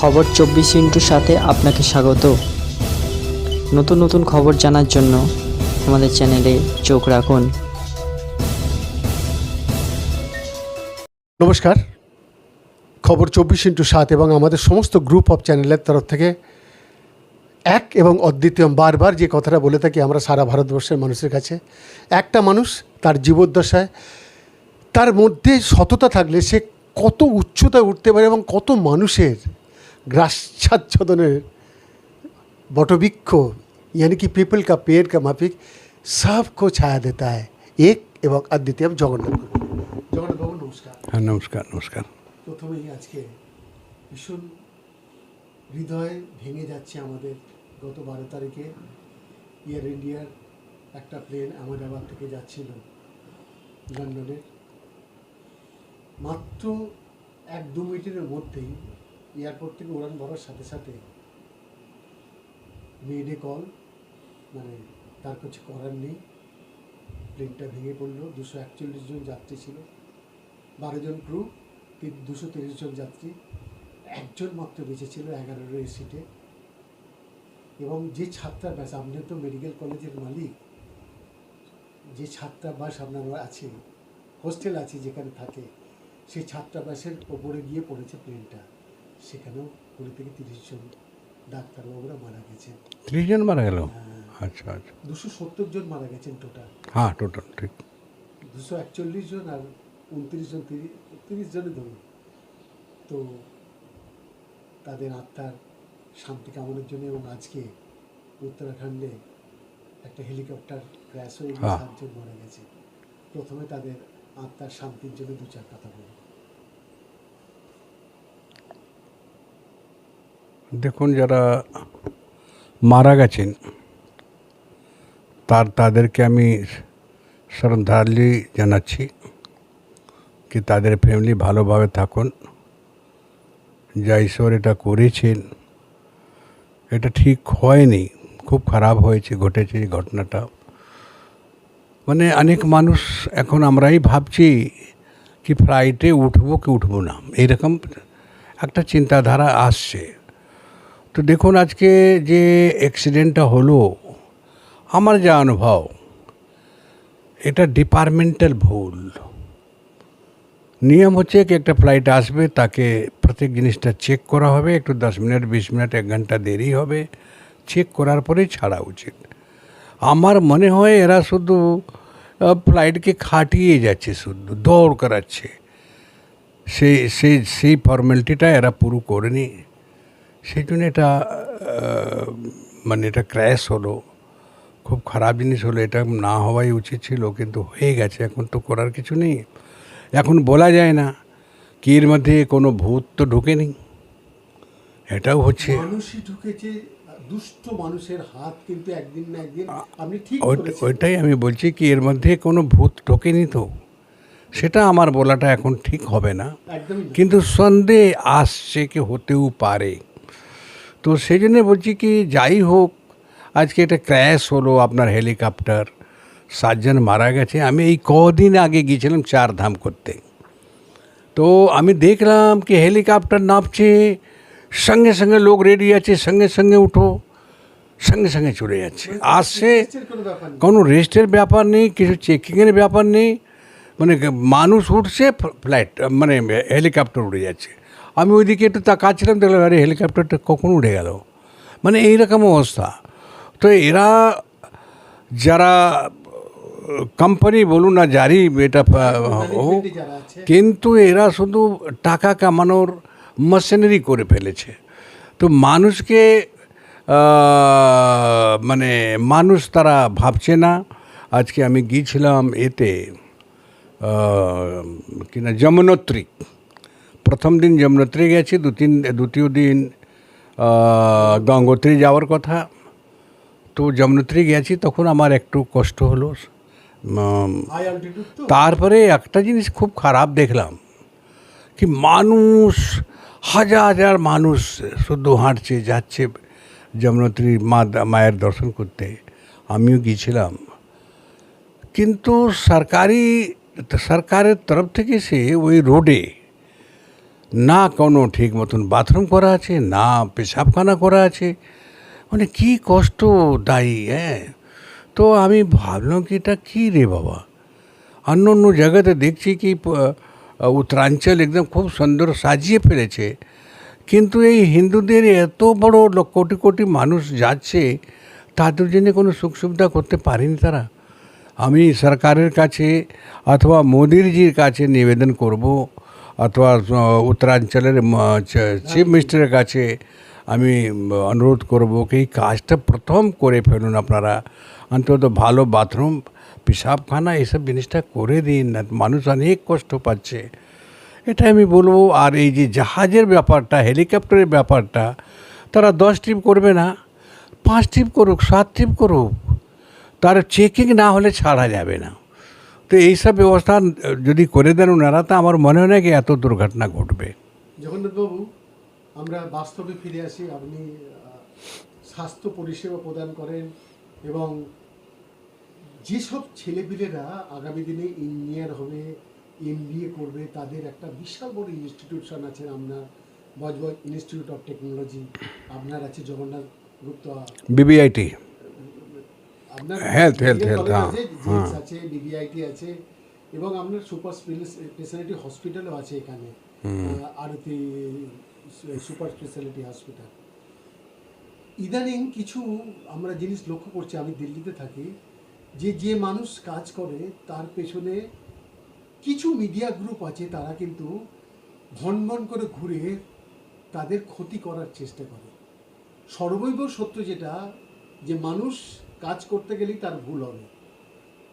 খবর চব্বিশ ইন্টুর সাথে আপনাকে স্বাগত। নতুন নতুন খবর জানার জন্য আমাদের চ্যানেলে চোখ রাখুন। নমস্কার। খবর চব্বিশ ইন্টু সাত এবং আমাদের সমস্ত গ্রুপ অফ চ্যানেলের তরফ থেকে এক এবং অদ্বিতীয় বারবার যে কথাটা বলে থাকি আমরা সারা ভারতবর্ষের মানুষের কাছে, একটা মানুষ তার জীবদ্দশায় তার মধ্যে সততা থাকলে সে কত উচ্চতায় উঠতে পারে এবং কত মানুষের গ্রাসাচ্ছাদনের বটবৃক্ষ यानी कि पीपल का पेड़ का माफिक सबको छाया देता है एक এবং অদ্বিতীয় জগন্নাথ জগন্নাথ বাবু নমস্কার হ্যাঁ নমস্কার নমস্কার প্রথমেই আজকে ভীষণ হৃদয় ভেঙে যাচ্ছে আমাদের গত বারো তারিখে এয়ার ইন্ডিয়ার একটা প্লেন আহমেদাবাদ থেকে যাচ্ছিল লন্ডনের মাত্র এক দু মিনিটের মধ্যেই এয়ারপোর্ট থেকে উড়ান ভরার সাথে সাথে মেডে কল মানে তার কিছু করার নেই। প্লেনটা ভেঙে পড়ল। দুশো একচল্লিশ জন যাত্রী ছিল। বারো জন ক্রু দুশো তিরিশ জন যাত্রী। একজন মাত্র বেঁচে ছিল এগারোর সিটে এবং যে ছাত্রাবাস আপনি তো মেডিকেল কলেজের মালিক, যে ছাত্রাবাস আপনার আছে হোস্টেল আছে যেখানে থাকে, সেই ছাত্রাবাসের ওপরে গিয়ে পড়েছে প্লেনটা সেখানেও কুড়ি থেকে তিরিশ জন ডাক্তারবাবুরা মারা গেছেন। ত্রিশ জন মারা গেল? আচ্ছা আচ্ছা। দুশো সত্তর জন মারা গেছেন টোটাল হ্যাঁ টোটাল ঠিক। দুশো একচল্লিশ জন আর উনত্রিশ জন তিরিশ তিরিশ জনে ধরুন। তো তাদের আত্মার শান্তি কামনার জন্য এবং আজকে উত্তরাখণ্ডে একটা হেলিকপ্টার ক্র্যাশ হয়ে হ্যাঁ। সাতজন মারা গেছে। প্রথমে তাদের আত্মার শান্তির জন্য দু চার কথা বলি দেখুন, যারা মারা গেছেন, তার, তাদেরকে আমি শ্রদ্ধাঞ্জলি জানাচ্ছি কি তাদের ফ্যামিলি ভালোভাবে থাকুন। যা ঈশ্বর এটা করেছেন, এটা ঠিক হয়নি, খুব খারাপ হয়েছে, ঘটেছে এই ঘটনাটা। মানে অনেক মানুষ এখন আমরাই ভাবছি কি ফ্লাইটে উঠবো কি উঠবো না। এরকম একটা চিন্তাধারা আসছে। তো দেখুন, আজকে যে অ্যাক্সিডেন্টটা হলো, আমার যা অনুভব, এটা ডিপার্টমেন্টাল ভুল। নিয়ম হচ্ছে কি, একটা ফ্লাইট আসবে, তাকে প্রত্যেক জিনিসটা চেক করা হবে, একটু দশ মিনিট, বিশ মিনিট, এক ঘণ্টা দেরি হবে চেক করার পরেই ছাড়া উচিত। আমার মনে হয় এরা শুধু ফ্লাইটকে খাটিয়ে যাচ্ছে শুধু, দৌড় করাচ্ছে। সেই সেই সেই ফর্মালিটিটা এরা পুরো করেনি। সেই জন্য এটা মানে এটা ক্র্যাশ হলো। খুব খারাপ জিনিস হলো। এটা না হওয়াই উচিত ছিল কিন্তু হয়ে গেছে। এখন তো করার কিছু নেই। এখন বলা যায় না কি এর মধ্যে কোনো ভূত তো ঢুকেনি। এটাও হচ্ছে। ঢুকেছে দুষ্ট মানুষের হাত কিন্তু একদিন না একদিন আপনি ঠিক ওইটাই আমি বলছি কি এর মধ্যে কোনো ভূত ঢোকেনি তো। সেটা আমার বলাটা এখন ঠিক হবে না। কিন্তু সন্দেহ আসছে কি হতেও পারে। তো সেই জন্য বলছি কি যাই হোক আজকে এটা ক্র্যাশ হলো আপনার হেলিকপ্টার সাতজন মারা গেছে। আমি এই কদিন আগে গিয়েছিলাম চার ধাম করতে। তো আমি দেখলাম কি হেলিকপ্টার নামছে সঙ্গে সঙ্গে লোক রেডি আছে সঙ্গে সঙ্গে উঠো সঙ্গে সঙ্গে চলে যাচ্ছে। আসছে কোনো কোনো রেস্টের ব্যাপার নেই কিছু চেকিংয়ের ব্যাপার নেই। মানে মানুষ উঠছে ফ্লাইট মানে হেলিকপ্টার উড়ে যাচ্ছে। আমি ওইদিকে একটু তাকাচ্ছিলাম দেখলাম আরে হেলিকপ্টারটা কখন উড়ে গেল? মানে এইরকম অবস্থা। তো এরা যারা কোম্পানি বলুন না জারি এটা হোক কিন্তু এরা শুধু টাকা কামানোর মেশিনারি করে ফেলেছে। তো মানুষকে মানে মানুষ তারা ভাবছে না। আজকে আমি গিয়েছিলাম এতে কিনা যমুনোত্রী। প্রথম দিন যমুনোত্রী গেছি দু তিন দ্বিতীয় দিন গঙ্গোত্রী যাওয়ার কথা। তো যমুনোত্রী গেছি তখন আমার একটু কষ্ট হলো। তারপরে একটা জিনিস খুব খারাপ দেখলাম কি মানুষ হাজার হাজার মানুষ শুধু হাঁটছে যাচ্ছে যমুনত্রী মা মায়ের দর্শন করতে। আমিও গিয়েছিলাম। কিন্তু সরকারি সরকারের তরফ থেকে সে ওই রোডে না কোনো ঠিক মতন বাথরুম করা আছে, না পেশাবখানা করা আছে। মানে কি কষ্ট দায়ী হ্যাঁ? তো আমি ভাবলাম কি, এটা কী রে বাবা? অন্য অন্য জায়গাতে দেখছি কি উত্তরাঞ্চল একদম খুব সুন্দর সাজিয়ে ফেলেছে। কিন্তু এই হিন্দুদের এত বড় কোটি কোটি মানুষ যাচ্ছে, তাদের জন্য কোনো সুখ সুবিধা করতে পারেনি তারা? আমি সরকারের কাছে অথবা মোদিজির কাছে নিবেদন করব অথবা উত্তরাঞ্চলের চিফ মিনিস্টারের কাছে আমি অনুরোধ করব কি কাজটা প্রথম করে ফেলুন আপনারা। অন্তত ভালো বাথরুম, পেশাবখানা, এসব জিনিসটা করে দিন না, মানুষ অনেক কষ্ট পাচ্ছে। এটা আমি বলব, আর এই যে জাহাজের ব্যাপারটা, হেলিকপ্টারের ব্যাপারটা, তারা দশ ট্রিপ করবে না, পাঁচ ট্রিপ করুক, সাত ট্রিপ করুক, তার চেকিং না হলে ছাড়া যাবে না। তো এইসব ব্যবস্থা যদি করে দেন ওনারা তা আমার মনে হয় না কি এত দুর্ঘটনা ঘটবে। জগন্নাথবাবু আমরা বাস্তবে ফিরে আসি। আপনি স্বাস্থ্য পরিষেবা প্রদান করেন এবং যেসব ছেলেপিলেরা আগামী দিনে ইঞ্জিনিয়ার হবে এমবিএ করবে তাদের একটা বিশাল বড় ইনস্টিটিউশন আছে আপনার বজবজ ইনস্টিটিউট অফ টেকনোলজি আপনার আছে Jagannath Gupta. BBIT medical health, college হ্যাঁ, আছে। জিএস আছে এবং আপনার সুপার স্পেশালিটি হসপিটালও আছে এখানে আরতি সুপার স্পেশালিটি হসপিটাল ইদানিং কিছু আমরা জিনিস লক্ষ্য করছি আমি দিল্লিতে থাকি যে যে মানুষ কাজ করে তার পেছনে কিছু মিডিয়া গ্রুপ আছে তারা কিন্তু ভন ভন করে ঘুরে তাদের ক্ষতি করার চেষ্টা করে। সর্বৈব সত্য যেটা যে মানুষ কাজ করতে গেলেই তার ভুল হবে।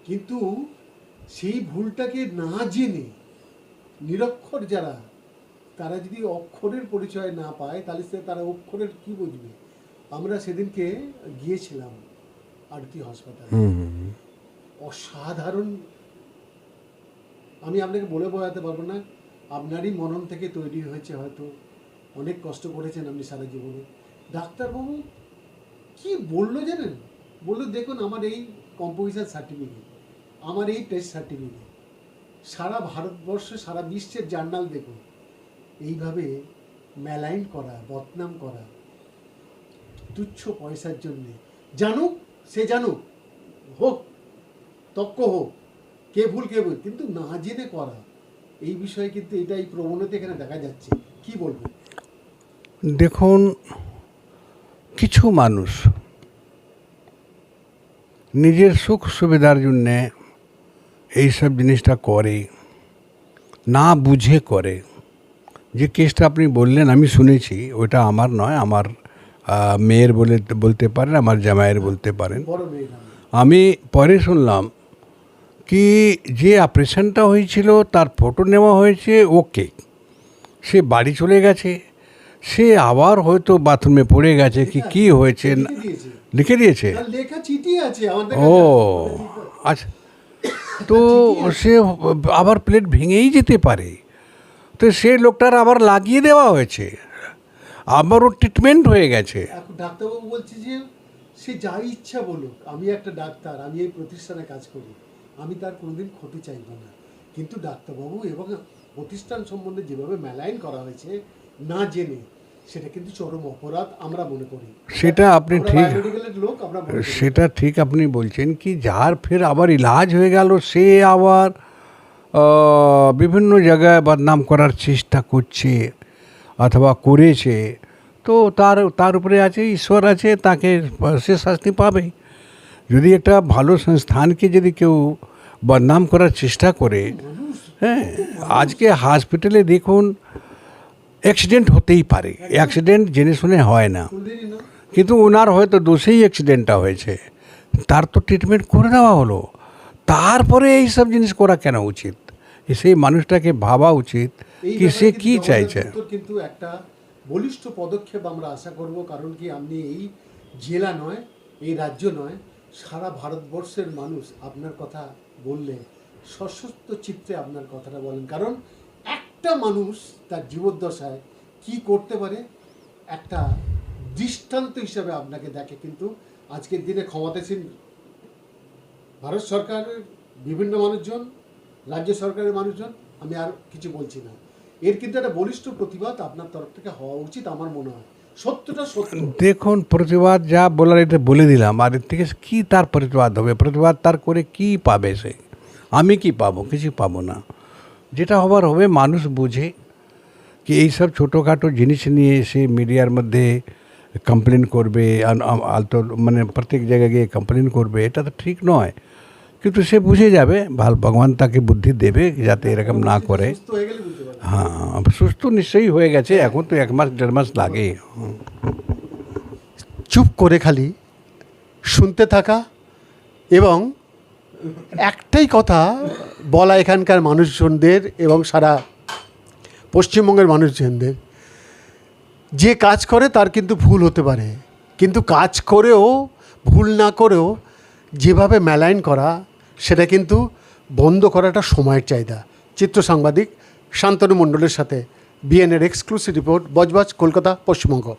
কিন্তু সেই ভুলটাকে না জেনে নিরক্ষর যারা তারা যদি অক্ষরের পরিচয় না পায় তাহলে সে তারা অক্ষরের কি বুঝবে? আমরা সেদিনকে গিয়েছিলাম আরতি হাসপাতালে। অসাধারণ। আমি আপনাকে বলে বোঝাতে পারব না আপনারই মনন থেকে তৈরি হয়েছে হয়তো। অনেক কষ্ট করেছেন আপনি সারা জীবনে। ডাক্তারবাবু কি বলল জানেন? বলল দেখুন, আমার এই কম্পোজিশন সার্টিফিকেট আমার এই টেস্ট সার্টিফিকেট সারা ভারতবর্ষে, সারা বিশ্বের জার্নাল দেখুন। এইভাবে ম্যালাইন করা, বদনাম করা, তুচ্ছ পয়সার জন্যে। জানুক, সে জানুক, হোক, তক্ক হোক, কে ভুল কে ভুল, কিন্তু না জেনে করা, এই বিষয়ে কিন্তু এটা এই প্রবণতা এখানে দেখা যাচ্ছে। কি বলব? দেখুন, কিছু মানুষ নিজের সুখ সুবিধার জন্যে এইসব জিনিসটা করে না বুঝে করে। যে কেসটা আপনি বললেন আমি শুনেছি ওটা আমার নয় আমার মেয়ের বলে বলতে পারেন আমার জামাইয়ের বলতে পারেন। আমি পরে শুনলাম কি যে অপারেশনটা হয়েছিল তার ফটো নেওয়া হয়েছে ওকে। সে বাড়ি চলে গেছে সে আবার হয়তো বাথরুমে পড়ে গেছে কি কি হয়েছে না- লিখে দিয়েছে? লিখে চিঠি আছে আমাদের ও আচ্ছা। তো সে আবার প্লেট ভেঙেই যেতে পারে। তো সে লোকটার আবার লাগিয়ে দেওয়া হয়েছে। আবারও ট্রিটমেন্ট হয়ে গেছে। ডাক্তারবাবু বলছে যে সে যা ইচ্ছা বলুক আমি একটা ডাক্তার আমি এই প্রতিষ্ঠানে কাজ করি। আমি তার কোনোদিন ক্ষতি চাইব না। কিন্তু ডাক্তারবাবু এবং প্রতিষ্ঠান সম্বন্ধে যেভাবে মেলাইন করা হয়েছে না জেনে সেটা কিন্তু চরম অপরাধ আমরা মনে করি। সেটা আপনি আমরা ঠিক বায়োমেডিকেলের লোক আমরা মনে করি। সেটা ঠিক আপনি বলছেন কি যার ফের আবার ইলাজ হয়ে গেল সে আবার আহ, বিভিন্ন জায়গায় বদনাম করার চেষ্টা করছে অথবা করেছে। তো তার তার উপরে আছে ঈশ্বর আছে তাকে সে শাস্তি পাবে। যদি একটা ভালো সংস্থানকে যদি কেউ বদনাম করার চেষ্টা করে হ্যাঁ আজকে হসপিটালে দেখুন অ্যাক্সিডেন্ট হতেই পারে। অ্যাক্সিডেন্ট জেনে শুনে হয় না। কিন্তু ওনার হয়তো দোষেই অ্যাক্সিডেন্টটা হয়েছে। তার তো ট্রিটমেন্ট করে দেওয়া হলো। তারপরে এই সব জিনিস করা কেন উচিত? সেই মানুষটাকে ভাবা উচিত কি সে কি চাইছে? কিন্তু একটা বলিষ্ঠ পদক্ষেপ আমরা আশা করব কারণ কি আপনি এই জেলা নয় এই রাজ্য নয় সারা ভারতবর্ষের মানুষ আপনার কথা বললে সশস্ত্র চিত্রে আপনার কথাটা বলেন। কারণ একটা মানুষ তার জীবদ্দশায় কি করতে পারে, একটা দৃষ্টান্ত হিসাবে আপনাকে দেখে, কিন্তু আজকের দিনে ক্ষমতাসীন ভারত সরকারের বিভিন্ন মানুষজন, রাজ্য সরকারের মানুষজন, আমি আর কিছু বলছি না। এর কিন্তু একটা বলিষ্ঠ প্রতিবাদ আপনার তরফ থেকে হওয়া উচিত, আমার মনে হয়। সত্যটা সত্য। দেখুন, প্রতিবাদ যা বলার এটা বলে দিলাম, আর এর থেকে কি তার প্রতিবাদ হবে? প্রতিবাদ তার করে কি পাবে সে? আমি কি পাবো? কিছু পাবো না। যেটা হবার হবে মানুষ বুঝে কি এইসব ছোটোখাটো জিনিস নিয়ে এসে মিডিয়ার মধ্যে কমপ্লেন করবে আলতো মানে প্রত্যেক জায়গায় গিয়ে কমপ্লেন করবে এটা তো ঠিক নয়। কিন্তু সে বুঝে যাবে ভালো ভগবান তাকে বুদ্ধি দেবে যাতে এরকম না করে। হয়ে হ্যাঁ সুস্থ নিশ্চয়ই হয়ে গেছে এখন তো এক মাস দেড় মাস লাগে। চুপ করে খালি শুনতে থাকা এবং একটাই কথা বলা এখানকার মানুষজনদের এবং সারা পশ্চিমবঙ্গের মানুষজনদের। যে কাজ করে তার কিন্তু ভুল হতে পারে। কিন্তু কাজ করেও, ভুল না করেও যেভাবে মেলাইন করা, সেটা কিন্তু বন্ধ করাটা সময়ের চাহিদা। চিত্র সাংবাদিক শান্তনু মণ্ডলের সাথে বিএনএর এক্সক্লুসিভ রিপোর্ট বজবাজ, কলকাতা, পশ্চিমবঙ্গ।